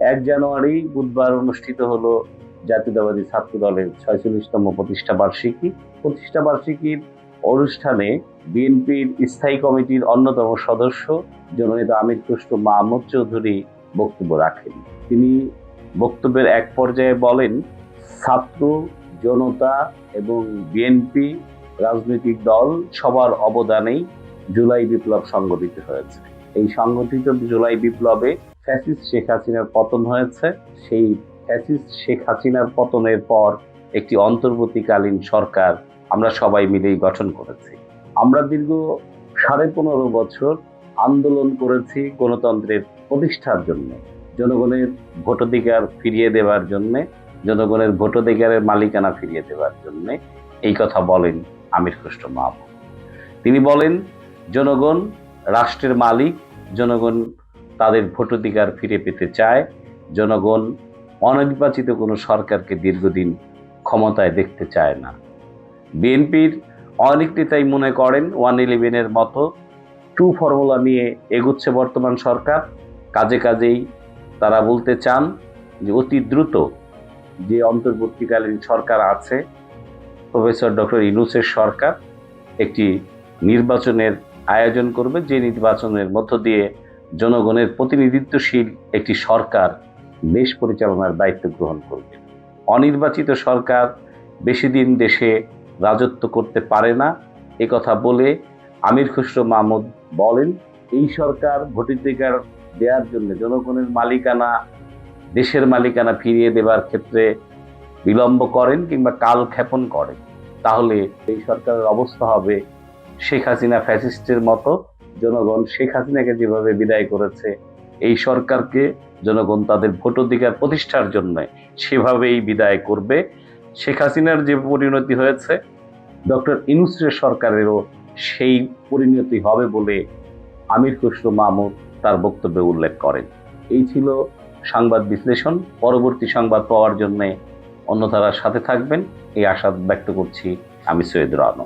এক জানুয়ারি বুধবার অনুষ্ঠিত হলো জাতীয়তাবাদী ছাত্র দলের ছয়চল্লিশতম প্রতিষ্ঠা বার্ষিকী। প্রতিষ্ঠা বার্ষিকীর অনুষ্ঠানে বিএনপির স্থায়ী কমিটির অন্যতম সদস্য জননেতা আমির খুসরো মাহমুদ চৌধুরী বক্তব্য রাখেন। তিনি বক্তব্যের এক পর্যায়ে বলেন, ছাত্র জনতা এবং বিএনপি রাজনৈতিক দল সবার অবদানেই জুলাই বিপ্লব সংগঠিত হয়েছে। এই সংগঠিত জুলাই বিপ্লবে ফ্যাসিস্ট শেখ হাসিনার পতন হয়েছে। সেই ফ্যাসিস্ট শেখ হাসিনার পতনের পর একটি অন্তর্বর্তীকালীন সরকার আমরা সবাই মিলেই গঠন করেছি। আমরা দীর্ঘ সাড়ে পনেরো বছর আন্দোলন করেছি গণতন্ত্রের প্রতিষ্ঠার জন্য, জনগণের ভোটাধিকার ফিরিয়ে দেওয়ার জন্য, জনগণের ভোটাধিকারের মালিকানা ফিরিয়ে দেওয়ার জন্য। এই কথা বলেন আমির খুসরো মাহমুদ তিনি বলেন, জনগণ, রাষ্ট্রের মালিক, জনগণ তাদের ভোটাধিকার ফিরে পেতে চায়। জনগণ অনির্বাচিত কোনো সরকারকে দীর্ঘদিন ক্ষমতায় দেখতে চায় না। বিএনপির অনেক নেতাই মনে করেন ওয়ান ইলেভেনের মতো টু ফর্মুলা নিয়ে এগুচ্ছে বর্তমান সরকার। কাজে কাজেই তারা বলতে চান যে অতি দ্রুত যে অন্তর্বর্তীকালীন সরকার আছে, প্রফেসর ডক্টর ইনুসের সরকার, একটি নির্বাচনের আয়োজন করবে। যে নির্বাচনের মধ্য দিয়ে জনগণের প্রতিনিধিত্বশীল একটি সরকার দেশ পরিচালনার দায়িত্ব গ্রহণ করবে। অনির্বাচিত সরকার বেশি দিন দেশে রাজত্ব করতে পারে না। এ কথা বলে আমির খুসরো মাহমুদ বলেন, এই সরকার ভোটাধিকার দেওয়ার জন্য জনগণের মালিকানা, দেশের মালিকানা ফিরিয়ে দেবার ক্ষেত্রে বিলম্ব করেন কিংবা কাল ক্ষেপণ করেন। তাহলে এই সরকারের অবস্থা হবে শেখ হাসিনা ফ্যাসিস্টের মতো। জনগণ শেখ হাসিনাকে যেভাবে বিদায় করেছে, এই সরকারকে জনগণ তাদের ভোটাধিকার প্রতিষ্ঠার জন্য সেভাবেই বিদায় করবে। শেখ হাসিনার যে পরিণতি হয়েছে, ডক্টর ইনুসের সরকারেরও সেই পরিণতি হবে বলে আমির খুসরো মাহমুদ তার বক্তব্যে উল্লেখ করেন। এই ছিল সংবাদ বিশ্লেষণ। পরবর্তী সংবাদ পাওয়ার জন্যে অন্য তারার সাথে থাকবেন। এই আশা ব্যক্ত করছি আমি সৈয়দ রানো